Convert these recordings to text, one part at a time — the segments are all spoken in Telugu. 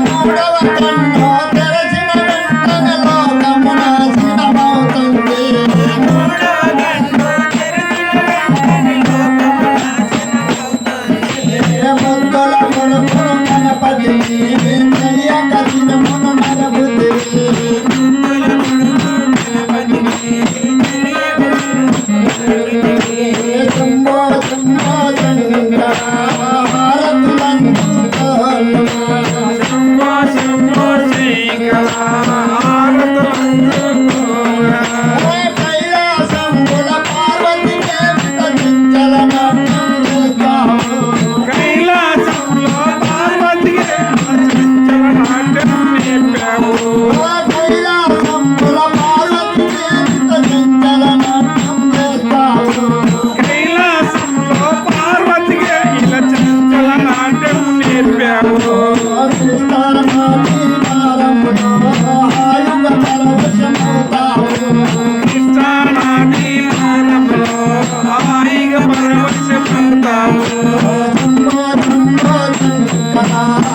ಮುಖವ ಕಣ್ಣು ತೆರೆಸಿ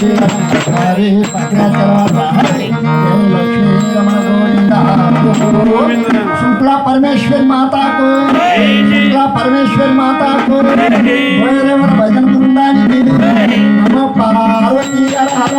హరి హరి శుక్లా పరమేశ్వరి మాతాకు శుక్లా పరమేశ్వరి మాతాకు భజన బృందానికి నమో పార్వతీ హర